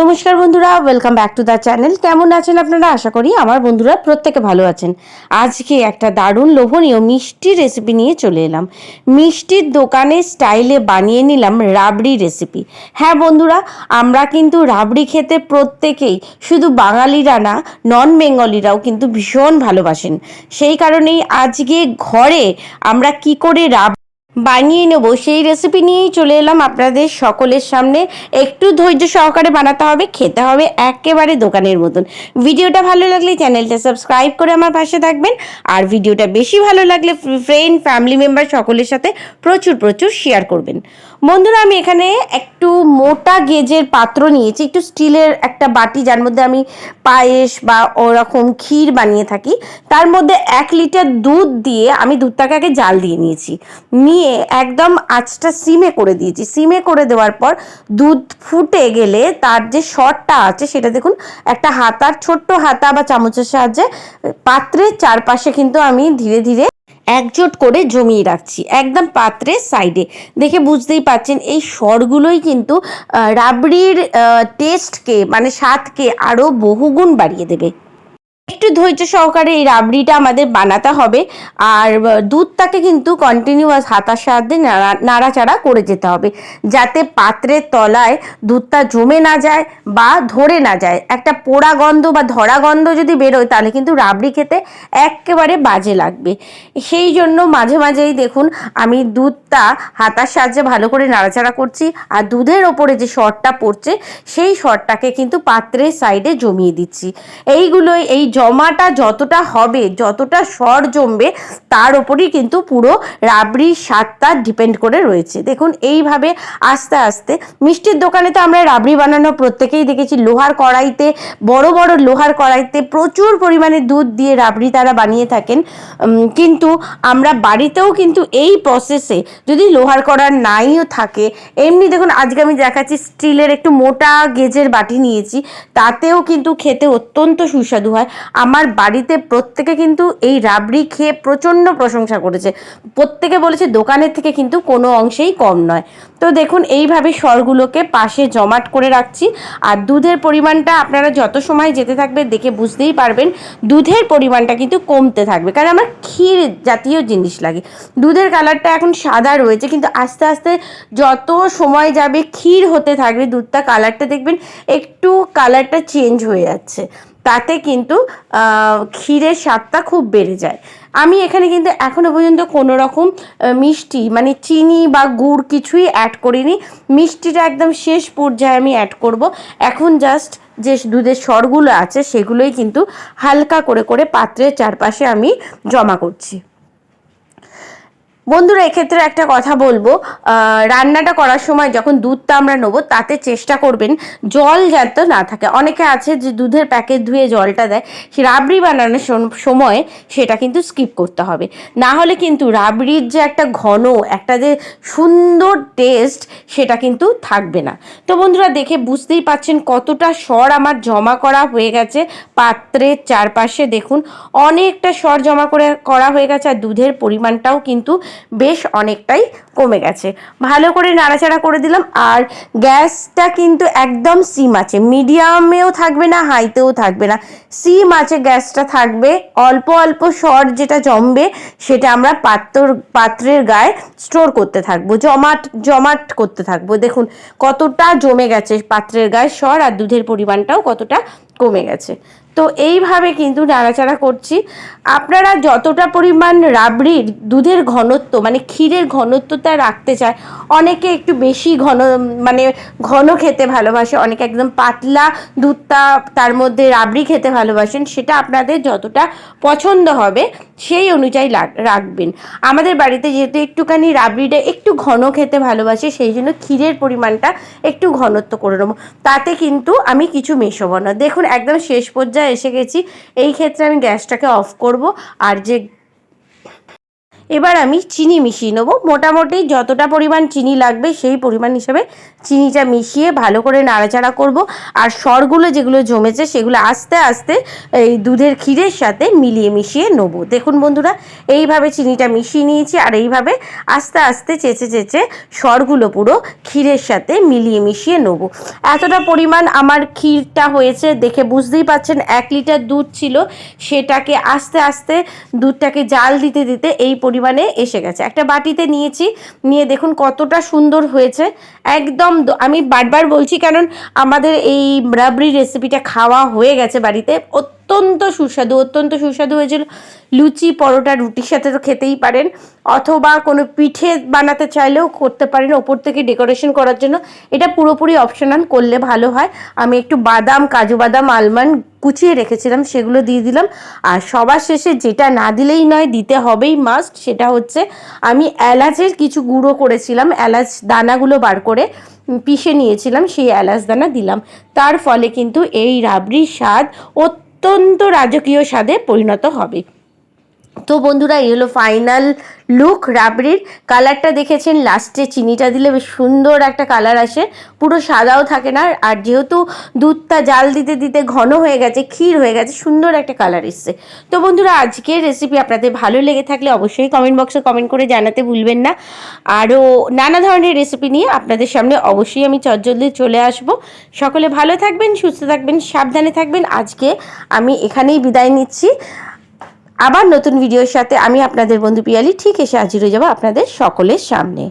নমস্কার বন্ধুরা welcome back to the channel কেমন আছেন আপনারা? আশা করি আমার বন্ধুরা প্রত্যেকে ভালো আছেন। আজকে একটা দারুণ লোভনীয় মিষ্টি রেসিপি নিয়ে চলে এলাম। মিষ্টির দোকানের স্টাইলে বানিয়ে নিলাম রাবড়ি রেসিপি হ্যাঁ বন্ধুরা, আমরা কিন্তু রাবড়ি খেতে প্রত্যেকেই, শুধু বাঙালিরা না নন বেঙ্গলিরাও কিন্তু ভীষণ ভালোবাসেন। সেই কারণেই আজকে ঘরে আমরা কি করে রাব বানিয়ে নেব। সেই রেসিপি নিয়েই চলে এলাম আপনাদের সকলের সামনে। একটু ধৈর্য সহকারে বানাতে হবে, খেতে হবে একেবারে দোকানের মতন। ভিডিওটা ভালো লাগলে চ্যানেলটা সাবস্ক্রাইব করে আমার পাশে থাকবেন। আর ভিডিওটা বেশি ভালো লাগলে ফ্রেন্ড ফ্যামিলি মেম্বার সকলের সাথে প্রচুর প্রচুর শেয়ার করবেন। বন্ধুরা, আমি এখানে একটু মোটা গেজের পাত্র নিয়েছি, একটু স্টিলের একটা বাটি, যার মধ্যে আমি পায়েস বা ওরকম ক্ষীর বানিয়ে থাকি। তার মধ্যে এক লিটার দুধ দিয়ে আমি দুধটাকে আগে জাল দিয়ে নিয়েছি। নিয়ে একদম আঁচটা সিমে করে দিয়েছি। সিমে করে দেওয়ার পর দুধ ফুটে গেলে তার যে শটটা আছে, সেটা দেখুন, একটা হাতার, ছোট্ট হাতা বা চামচের সাহায্যে পাত্রের চারপাশে কিন্তু আমি ধীরে ধীরে একজোট করে জমিয়ে রাখছি, একদম পাত্রের সাইডে দেখে বুঝতেই পাচ্ছেন এই স্বরগুলোই কিন্তু রাবড়ির টেস্টকে মানে স্বাদকে আরও বহুগুণ বাড়িয়ে দেবে। একটু ধৈর্য সহকারে এই রাবড়িটা আমাদের বানাতে হবে। আর দুধটাকে কিন্তু কন্টিনিউয়াস হাতার সাহায্যে নাড়া- নাড়াচাড়া করে যেতে হবে। যাতে পাত্রের তলায় দুধটা জমে না যায় বা ধরে না যায়। একটা পোড়া গন্ধ বা ধরা গন্ধ যদি বেরোয়, তাহলে কিন্তু রাবড়ি খেতে একেবারে বাজে লাগবে। সেই জন্য মাঝে মাঝেই দেখুন, আমি দুধটা হাতার সাহায্যে ভালো করে নাড়াচাড়া করছি। আর দুধের ওপরে যে শরটা পড়ছে, সেই শরটাকে কিন্তু পাত্রের সাইডে জমিয়ে দিচ্ছি। এইগুলোই, এই জমাটা যতটা হবে, যতটা সর জমবে, তার ওপরই কিন্তু পুরো রাবড়ির স্বাদটা ডিপেন্ড করে রয়েছে। দেখুন, এইভাবে আস্তে আস্তে মিষ্টির দোকানে তো আমরা রাবড়ি বানানো প্রত্যেকেই দেখেছি। লোহার কড়াইতে, বড় বড় লোহার কড়াইতে প্রচুর পরিমাণে দুধ দিয়ে রাবড়ি তারা বানিয়ে থাকেন। কিন্তু আমরা বাড়িতেও কিন্তু এই প্রসেসে যদি লোহার কড়া নাইও থাকে, এমনি দেখুন, আজকে আমি দেখাচ্ছি স্টিলের একটু মোটা গেজের বাটি নিয়েছি। তাতেও কিন্তু খেতে অত্যন্ত সুস্বাদু হয়। আমার বাড়িতে প্রত্যেকে কিন্তু এই রাবড়ি খেয়ে প্রচণ্ড প্রশংসা করেছে। প্রত্যেকে বলেছে দোকানের থেকে কিন্তু কোনো অংশেই কম নয়। তো দেখুন, এইভাবে স্বরগুলোকে পাশে জমাট করে রাখছি। আর দুধের পরিমাণটা আপনারা যত সময় যেতে থাকবে দেখে বুঝতেই পারবেন, দুধের পরিমাণটা কিন্তু কমতে থাকবে। কারণ আমার ক্ষীর জাতীয় জিনিস লাগে। দুধের কালারটা এখন সাদা রয়েছে, কিন্তু আস্তে আস্তে যত সময় যাবে ক্ষীর হতে থাকবে দুধটা, কালারটা দেখবেন একটু কালারটা চেঞ্জ হয়ে যাচ্ছে। তাতে কিন্তু ক্ষীরের স্বাদটা খুব বেড়ে যায়। আমি এখানে কিন্তু এখনও পর্যন্ত কোনো রকম মিষ্টি মানে চিনি বা গুড় কিছুই অ্যাড করিনি। মিষ্টিটা একদম শেষ পর্যায়ে আমি অ্যাড করব। এখন জাস্ট যে দুধের স্বরগুলো আছে, সেগুলোই কিন্তু হালকা করে করে পাত্রের চারপাশে আমি জমা করছি। বন্ধুরা, এক্ষেত্রে একটা কথা বলব। রান্নাটা করার সময় যখন দুধটা আমরা নেব, তাতে চেষ্টা করবেন জল যাতে না থাকে। অনেকে আছে যে দুধের প্যাকেট ধুয়ে জলটা দেয়, সে রাবড়ি বানানোর সময় সেটা কিন্তু স্কিপ করতে হবে। না হলে কিন্তু রাবড়ির যে একটা ঘন, একটা যে সুন্দর টেস্ট, সেটা কিন্তু থাকবে না। তো বন্ধুরা, দেখে বুঝতেই পাচ্ছেন কতটা স্বর আমার জমা করা হয়ে গেছে। পাত্রের চারপাশে দেখুন, অনেকটা স্বর জমা করে, করা হয়ে গেছে। আর দুধের পরিমাণটাও কিন্তু বেশ অনেকটাই কমে গেছে। ভালো করে নাড়াচাড়া করে দিলাম আর গ্যাসটা কিন্তু একদম সিম আছে। মিডিয়ামেও থাকবে না, হাইতেও থাকবে না। সিম আছে, গ্যাসটা থাকবে। অল্প অল্প স্বর যেটা জমবে সেটা আমরা পাত্র পাত্রের গায়ে স্টোর করতে থাকব। জমাট জমাট করতে থাকব। দেখুন কতটা জমে গেছে পাত্রের গায়ে স্বর আর দুধের পরিমাণটাও কতটা কমে গেছে। তো এইভাবে কিন্তু নাড়াচাড়া করছি। আপনারা যতটা পরিমাণ রাবড়ির দুধের ঘনত্ব মানে ক্ষীরের ঘনত্বটা রাখতে চায়, অনেকে একটু বেশি ঘন মানে ঘন খেতে ভালোবাসে, অনেকে একদম পাতলা দুধটা তার মধ্যে রাবড়ি খেতে ভালোবাসেন, সেটা আপনাদের যতটা পছন্দ হবে সেই অনুযায়ী রাখবেন। আমাদের বাড়িতে যেহেতু একটুখানি রাবড়িটা একটু ঘন খেতে ভালোবাসে, সেই জন্য ক্ষীরের পরিমাণটা একটু ঘনত্ব করে নেব। তাতে কিন্তু আমি কিছু মেশাবো না। দেখুন, একদম শেষ পর্যায়ে এসে গেছি। এই ক্ষেত্রে আমি গ্যাসটাকে অফ করব। আর যে এবার আমি চিনি মিশিয়ে নেব। মোটামুটি যতটা পরিমাণ চিনি লাগবে সেই পরিমাণ হিসাবে চিনিটা মিশিয়ে ভালো করে নাড়াচাড়া করব। আর সরগুলো যেগুলো জমেছে সেগুলো আস্তে আস্তে এই দুধের ক্ষীরের সাথে মিলিয়ে মিশিয়ে নেব। দেখুন বন্ধুরা, এইভাবে চিনিটা মিশিয়ে নিয়েছি আর এইভাবে আস্তে আস্তে চেঁচে চেঁচে সরগুলো পুরো ক্ষীরের সাথে মিলিয়ে মিশিয়ে নেব। এতটা পরিমাণ আমার ক্ষীরটা হয়েছে দেখে বুঝতেই পাচ্ছেন, এক লিটার দুধ ছিল, সেটাকে আস্তে আস্তে দুধটাকে জাল দিতে দিতে এই পরিমাণে এসে গেছে। একটা বাটিতে নিয়েছি, নিয়ে দেখুন কতটা সুন্দর হয়েছে। একদম আমি বারবার বলছি কারণ আমাদের এই রাবড়ি রেসিপিটা খাওয়া হয়ে গেছে বাড়িতে। অত্যন্ত সুস্বাদু অত্যন্ত সুস্বাদু হয়েছিল। লুচি, পরোটা, রুটির সাথে তো খেতেই পারেন। অথবা কোনো পিঠে বানাতে চাইলেও করতে পারেন ওপর থেকে ডেকোরেশন করার জন্য। এটা পুরোপুরি অপশনাল করলে ভালো হয়। আমি একটু বাদাম, কাজু বাদাম আলমন্ড কুচিয়ে রেখেছিলাম, সেগুলো দিয়ে দিলাম। আর সবার শেষে যেটা না দিলেই নয়, দিতে হবেই মাস্ট সেটা হচ্ছে আমি এলাচের কিছু গুঁড়ো করেছিলাম, এলাচ দানাগুলো বার করে পিষে নিয়েছিলাম, সেই এলাচ দানা দিলাম। তার ফলে কিন্তু এই রাবড়ির স্বাদ অত্যন্ত রাজকীয় স্বাদে পরিণত হবে। তো বন্ধুরা, এই হলো ফাইনাল লুক রাবড়ির কালারটা দেখেছেন লাস্টে চিনিটা দিলে বেশ সুন্দর একটা কালার আসে। পুরো সাদাও থাকে না, আর যেহেতু দুধটা জাল দিতে দিতে ঘন হয়ে গেছে, ক্ষীর হয়ে গেছে, সুন্দর একটা কালার এসছে। তো বন্ধুরা, আজকের রেসিপি আপনাদের ভালো লেগে থাকলে অবশ্যই কমেন্ট বক্সে কমেন্ট করে জানাতে ভুলবেন না। আরও নানা ধরনের রেসিপি নিয়ে আপনাদের সামনে অবশ্যই আমি চটজলদি চলে আসব। সকলে ভালো থাকবেন, সুস্থ থাকবেন, সাবধানে থাকবেন। আজকে আমি এখানেই বিদায় নিচ্ছি। আবার নতুন ভিডিওর সাথে আমি আপনাদের বন্ধু পিয়ালি, ঠিক এসে হাজির হয়ে যাব আপনাদের সকলের সামনে।